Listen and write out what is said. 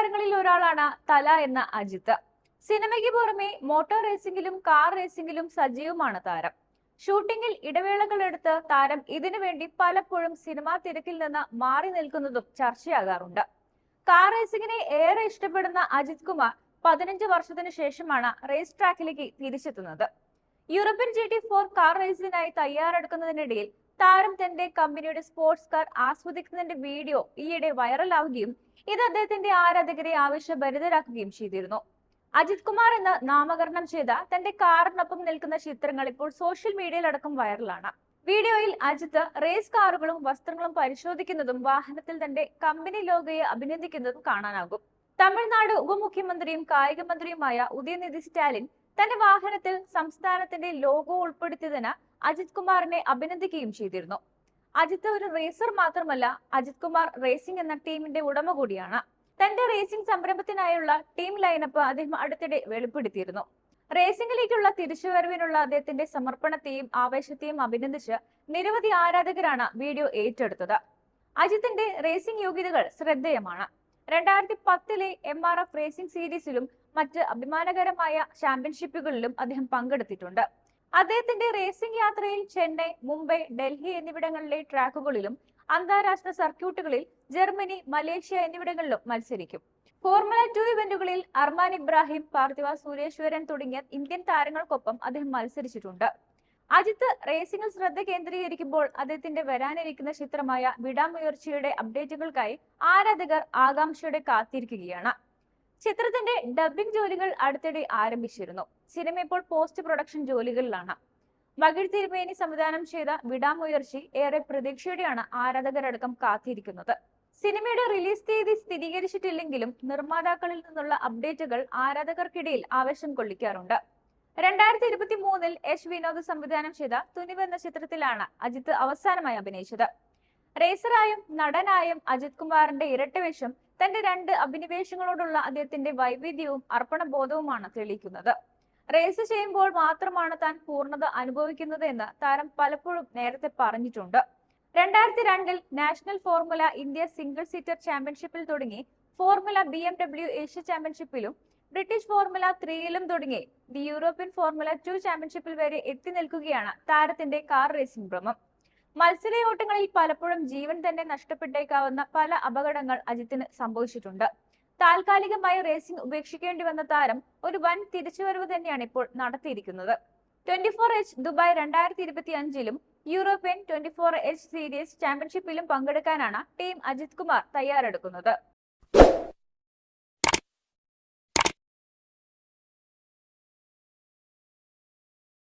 താരങ്ങളിൽ ഒരാളാണ് തല എന്ന അജിത്ത്. സിനിമയ്ക്ക് പുറമെ മോട്ടോർ റേസിംഗിലും കാർ റേസിംഗിലും സജീവമാണ് താരം. ഷൂട്ടിംഗിൽ ഇടവേളകൾ എടുത്ത് താരം ഇതിനു വേണ്ടി പലപ്പോഴും സിനിമാ തിരക്കിൽ നിന്ന് മാറി നിൽക്കുന്നതും ചർച്ചയാകാറുണ്ട്. കാർ റേസിംഗിനെ ഏറെ ഇഷ്ടപ്പെടുന്ന അജിത് കുമാർ പതിനഞ്ച് വർഷത്തിന് ശേഷമാണ് റേസ് ട്രാക്കിലേക്ക് തിരിച്ചെത്തുന്നത്. European G T four car റേസിനായി തയ്യാറെടുക്കുന്നതിനിടയിൽ താരം തന്റെ കമ്പനിയുടെ സ്പോർട്സ് കാർ ആസ്വദിക്കുന്നതിന്റെ വീഡിയോ ഈയിടെ വൈറലാവുകയും ഇത് അദ്ദേഹത്തിന്റെ ആരാധകരെ ആവേശഭരിതരാക്കുകയും ചെയ്തിരുന്നു. അജിത് കുമാർ എന്ന് നാമകരണം ചെയ്ത തന്റെ കാറിനൊപ്പം നിൽക്കുന്ന ചിത്രങ്ങൾ ഇപ്പോൾ സോഷ്യൽ മീഡിയയിലടക്കം വൈറലാണ് വീഡിയോയിൽ അജിത് റേസ് കാറുകളും വസ്ത്രങ്ങളും പരിശോധിക്കുന്നതും വാഹനത്തിൽ തന്റെ കമ്പനി ലോഗോയെ അഭിനന്ദിക്കുന്നതും കാണാനാകും. തമിഴ്നാട് ഉപമുഖ്യമന്ത്രിയും കായിക മന്ത്രിയുമായ ഉദയനിധി സ്റ്റാലിൻ തന്റെ വാഹനത്തിൽ സംസ്ഥാനത്തിന്റെ ലോഗോ ഉൾപ്പെടുത്തിയതിന് അജിത് കുമാറിനെ അഭിനന്ദിക്കുകയും ചെയ്തിരുന്നു. അജിത്ത് ഒരു റേസർ മാത്രമല്ല അജിത് കുമാർ റേസിംഗ് എന്ന ടീമിന്റെ ഉടമ കൂടിയാണ്. തന്റെ റേസിംഗ് സംരംഭത്തിനായുള്ള ടീം ലൈനപ്പ് അദ്ദേഹം അടുത്തിടെ വെളിപ്പെടുത്തിയിരുന്നു. റേസിംഗിലേക്കുള്ള തിരിച്ചുവരവിനുള്ള അദ്ദേഹത്തിന്റെ സമർപ്പണത്തെയും ആവേശത്തെയും അഭിനന്ദിച്ച് നിരവധി ആരാധകരാണ് വീഡിയോ ഏറ്റെടുത്തത്. അജിത്തിന്റെ റേസിംഗ് യോഗ്യതകൾ ശ്രദ്ധേയമാണ്. രണ്ടായിരത്തി പത്തിലെ എം ആർ എഫ് റേസിംഗ് സീരീസിലും മറ്റ് അഭിമാനകരമായ ചാമ്പ്യൻഷിപ്പുകളിലും അദ്ദേഹം പങ്കെടുത്തിട്ടുണ്ട്. അദ്ദേഹത്തിന്റെ റേസിംഗ് യാത്രയിൽ ചെന്നൈ മുംബൈ ഡൽഹി എന്നിവിടങ്ങളിലെ ട്രാക്കുകളിലും അന്താരാഷ്ട്ര സർക്യൂട്ടുകളിൽ ജർമ്മനി മലേഷ്യ എന്നിവിടങ്ങളിലും മത്സരിക്കും. ഫോർമുല ടു ഇവന്റുകളിൽ അർമാൻ ഇബ്രാഹിം പാർത്ഥിവ സുരേശ്വരൻ തുടങ്ങിയ ഇന്ത്യൻ താരങ്ങൾക്കൊപ്പം അദ്ദേഹം മത്സരിച്ചിട്ടുണ്ട്. അജിത്ത് റേസിംഗിൽ ശ്രദ്ധ കേന്ദ്രീകരിക്കുമ്പോൾ അദ്ദേഹത്തിന്റെ വരാനിരിക്കുന്ന ചിത്രമായ വിടാമുയർച്ചയുടെ അപ്ഡേറ്റുകൾക്കായി ആരാധകർ ആകാംക്ഷയോടെ കാത്തിരിക്കുകയാണ്. ചിത്രത്തിന്റെ ഡബിംഗ് ജോലികൾ അടുത്തിടെ ആരംഭിച്ചിരുന്നു. സിനിമ ഇപ്പോൾ പോസ്റ്റ് പ്രൊഡക്ഷൻ ജോലികളിലാണ്. മകിഴ് തിരുമേനി സംവിധാനം ചെയ്ത വിടാമുയർച്ചി ഏറെ പ്രതീക്ഷയോടെയാണ് ആരാധകരടക്കം കാത്തിരിക്കുന്നത്. സിനിമയുടെ റിലീസ് തീയതി സ്ഥിരീകരിച്ചിട്ടില്ലെങ്കിലും നിർമ്മാതാക്കളിൽ നിന്നുള്ള അപ്ഡേറ്റുകൾ ആരാധകർക്കിടയിൽ ആവേശം കൊള്ളിക്കാറുണ്ട്. രണ്ടായിരത്തി ഇരുപത്തി മൂന്നിൽ എസ് വിനോദ് സംവിധാനം ചെയ്ത തുനിവ് എന്ന ചിത്രത്തിലാണ് അജിത്ത് അവസാനമായി അഭിനയിച്ചത്. റേസറായും നടനായും അജിത് കുമാറിന്റെ ഇരട്ടവേഷം തന്റെ രണ്ട് അഭിനിവേശങ്ങളോടുള്ള അദ്ദേഹത്തിന്റെ വൈവിധ്യവും അർപ്പണബോധവുമാണ് തെളിയിക്കുന്നത്. റേസ് ചെയ്യുമ്പോൾ മാത്രമാണ് താൻ പൂർണത അനുഭവിക്കുന്നത് എന്ന് താരം പലപ്പോഴും നേരത്തെ പറഞ്ഞിട്ടുണ്ട്. രണ്ടായിരത്തി രണ്ടിൽ national formula India single seater ചാമ്പ്യൻഷിപ്പിൽ തുടങ്ങി formula B M W Asia ചാമ്പ്യൻഷിപ്പിലും British formula ത്രീയിലും തുടങ്ങി ദി യൂറോപ്യൻ ഫോർമുല ടു ചാമ്പ്യൻഷിപ്പിൽ വരെ എത്തി നിൽക്കുകയാണ് താരത്തിന്റെ കാർ റേസിംഗ് ഭ്രമം. മത്സരയോട്ടങ്ങളിൽ പലപ്പോഴും ജീവൻ തന്നെ നഷ്ടപ്പെട്ടേക്കാവുന്ന പല അപകടങ്ങൾ അജിത്തിന് സംഭവിച്ചിട്ടുണ്ട്. താൽക്കാലികമായി റേസിംഗ് ഉപേക്ഷിക്കേണ്ടി വന്ന താരം ഒരു വൻ തിരിച്ചുവരവ് തന്നെയാണ് ഇപ്പോൾ നടത്തിയിരിക്കുന്നത്. ട്വന്റി ഫോർ എച്ച് ദുബായ് രണ്ടായിരത്തി ഇരുപത്തി അഞ്ചിലും European twenty four H series ചാമ്പ്യൻഷിപ്പിലും പങ്കെടുക്കാനാണ് ടീം അജിത് കുമാർ തയ്യാറെടുക്കുന്നത്.